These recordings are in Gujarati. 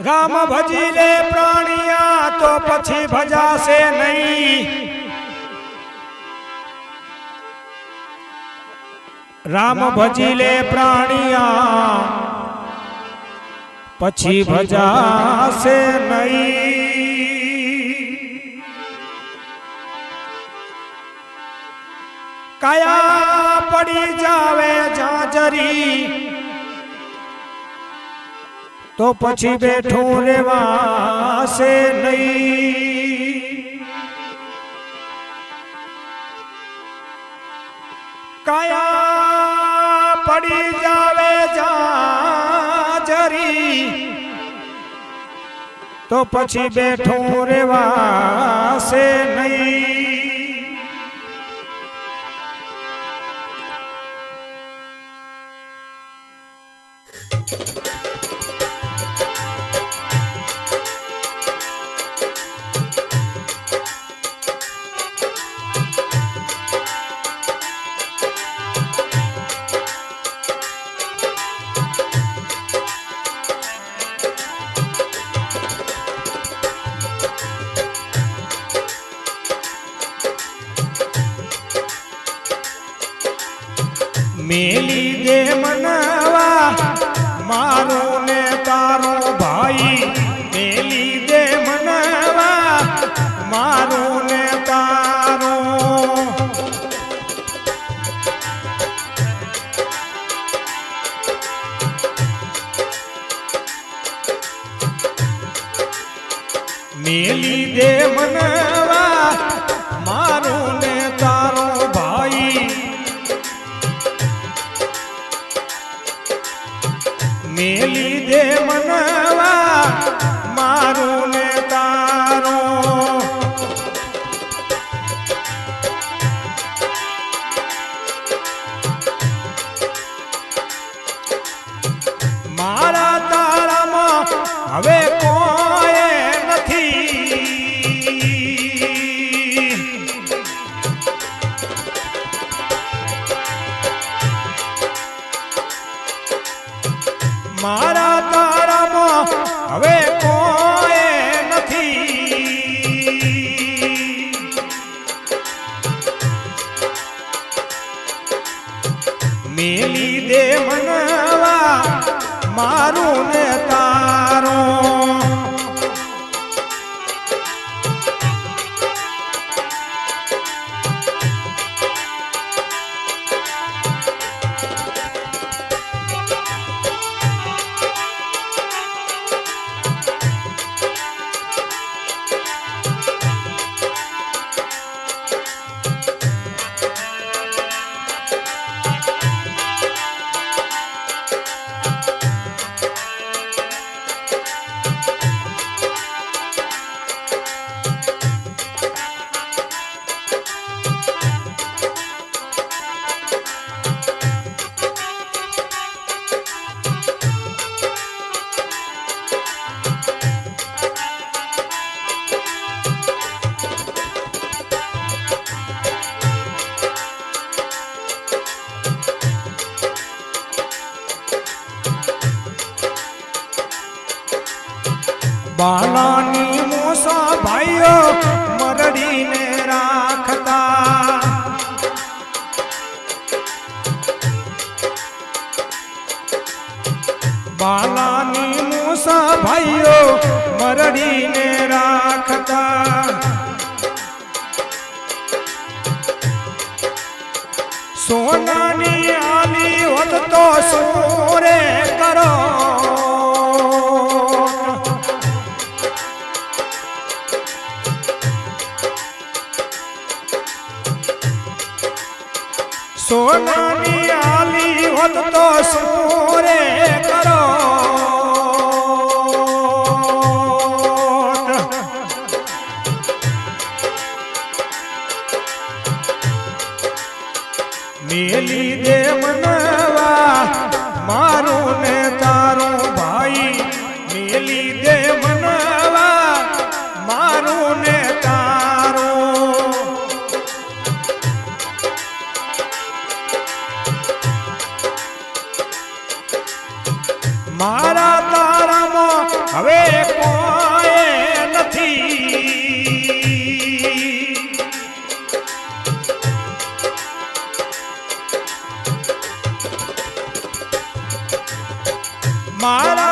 રામ ભજી લે પ્રાણિયા તો પછી ભજાશે નહીં રામ ભજી લે પ્રાણિયા પછી ભજાશે નહીં કાયા પડી જાવે જાજરી તો પછી બેઠું રેવાશે નહીં કાયા પડી જાવે જાજરી તો પછી બેઠું રેવાશે નહીં મેલી દે મનાવા. મારો ને તારો ભાઈ મેલી દે મનાવા. મારો ને તારો. મેલી દે મનવા. મેલી દે મનવા મારું ને તારું. બાલાની મોસા ભાઈઓ મરડીને રાખતા. સોનાની આલી હોત તો સોરે કરો. સોનાની આલી હોત તો સોરે મેલી દે મારું ને તારું. મારા તારામાં હવે કોઈ નથી. મારા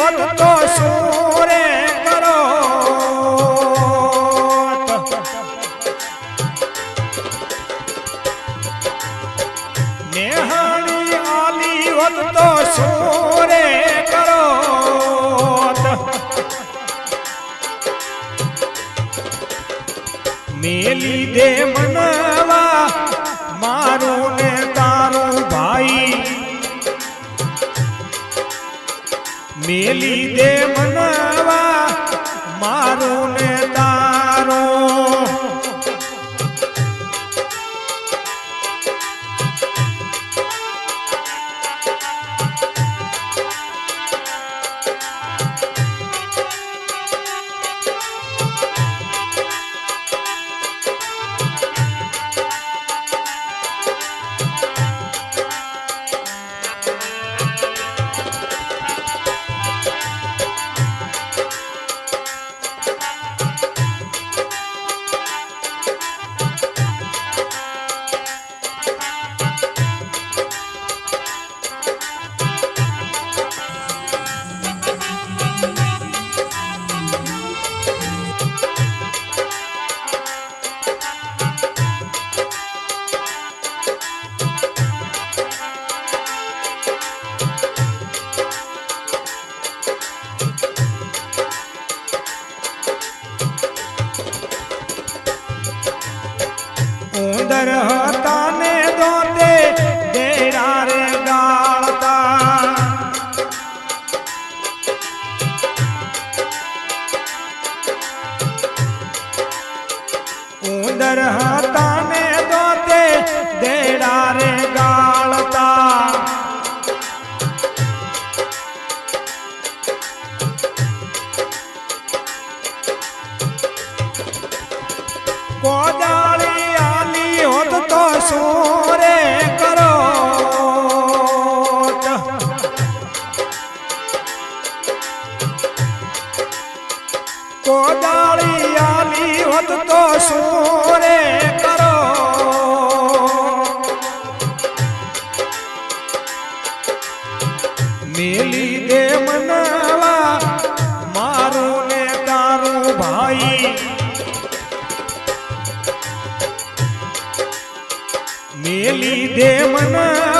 હોત તો શું કોદાળી આલી હોત તો સોરે કરો કોદાળી આલી હોત તો સોરે કરો મેલી દે મન લીધે મના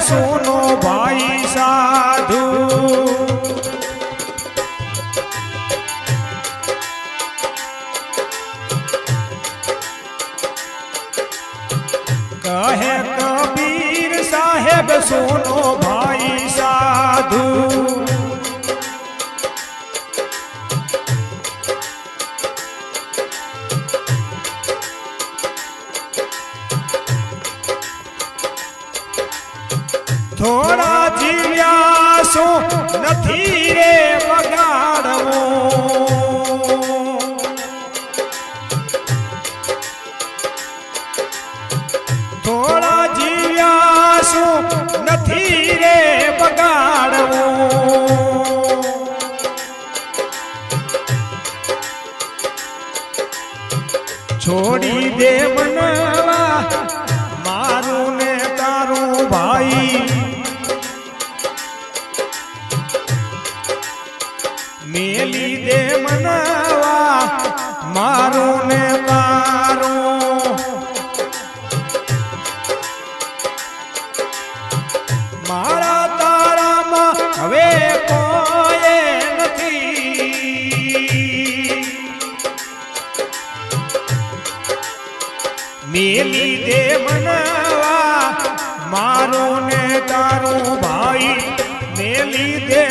સુનો ભાઈ સાધુ. દે મનાવા મારું ને તારું મારા તારામાં હવે કોએ નથી મેલી દે મનાવા મારું ને તારું ભાઈ મેલી દે